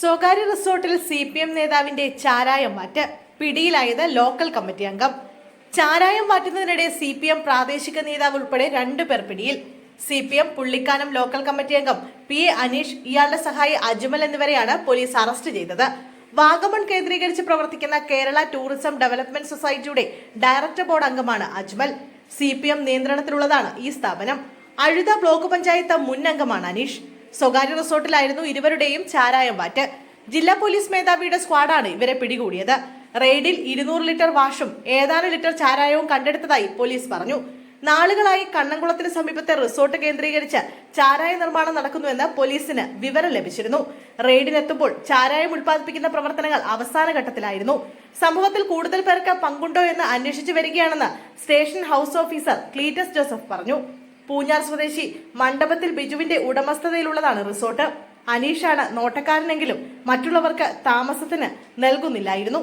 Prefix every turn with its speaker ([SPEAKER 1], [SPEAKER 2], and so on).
[SPEAKER 1] സ്വകാര്യ റിസോർട്ടിൽ C P M നേതാവിന്റെ ചാരായം മാറ്റ് പിടിയിലായത് ലോക്കൽ കമ്മിറ്റി അംഗം. ചാരായം മാറ്റുന്നതിനിടെ സി പി എം പ്രാദേശിക നേതാവ് ഉൾപ്പെടെ രണ്ടു പേർ പിടിയിൽ. C P M Pullikkanam local committee അംഗം പി എ അനീഷ് ഇയാളുടെ സഹായി അജ്മൽ എന്നിവരെയാണ് പോലീസ് അറസ്റ്റ് ചെയ്തത്. വാഗമൺ കേന്ദ്രീകരിച്ച് പ്രവർത്തിക്കുന്ന കേരള ടൂറിസം ഡെവലപ്മെന്റ് സൊസൈറ്റിയുടെ ഡയറക്ടർ ബോർഡ് അംഗമാണ് അജ്മൽ. സി പി എം നിയന്ത്രണത്തിലുള്ളതാണ് ഈ സ്ഥാപനം. അഴുത ബ്ലോക്ക് പഞ്ചായത്ത് മുൻ അംഗമാണ് അനീഷ്. സ്വകാര്യ റിസോർട്ടിലായിരുന്നു ഇരുവരുടെയും ചാരായം വാറ്റ്. ജില്ലാ പോലീസ് മേധാവിയുടെ സ്ക്വാഡാണ് ഇവരെ പിടികൂടിയത്. റെയ്ഡിൽ ഇരുന്നൂറ് ലിറ്റർ വാഷും ഏതാനും ലിറ്റർ ചാരായവും കണ്ടെടുത്തതായി പോലീസ് പറഞ്ഞു. നാളുകളായി കണ്ണംകുളത്തിന് സമീപത്തെ റിസോർട്ട് കേന്ദ്രീകരിച്ച് ചാരായ നിർമ്മാണം നടക്കുന്നുവെന്ന് പോലീസിന് വിവരം ലഭിച്ചിരുന്നു. റെയ്ഡിനെത്തുമ്പോൾ ചാരായം ഉൽപ്പാദിപ്പിക്കുന്ന പ്രവർത്തനങ്ങൾ അവസാന ഘട്ടത്തിലായിരുന്നു സംഭവത്തിൽ കൂടുതൽ പേർക്ക് പങ്കുണ്ടോ എന്ന് അന്വേഷിച്ചു വരികയാണെന്ന് station house officer Cletus Joseph പറഞ്ഞു. പൂഞ്ഞാർ സ്വദേശി മണ്ഡപത്തിൽ ബിജുവിന്റെ ഉടമസ്ഥതയിലുള്ളതാണ് റിസോർട്ട്. അനീഷാണ് നോട്ടക്കാരനെങ്കിലും മറ്റുള്ളവർക്ക് താമസത്തിന് നൽകുന്നില്ലായിരുന്നു.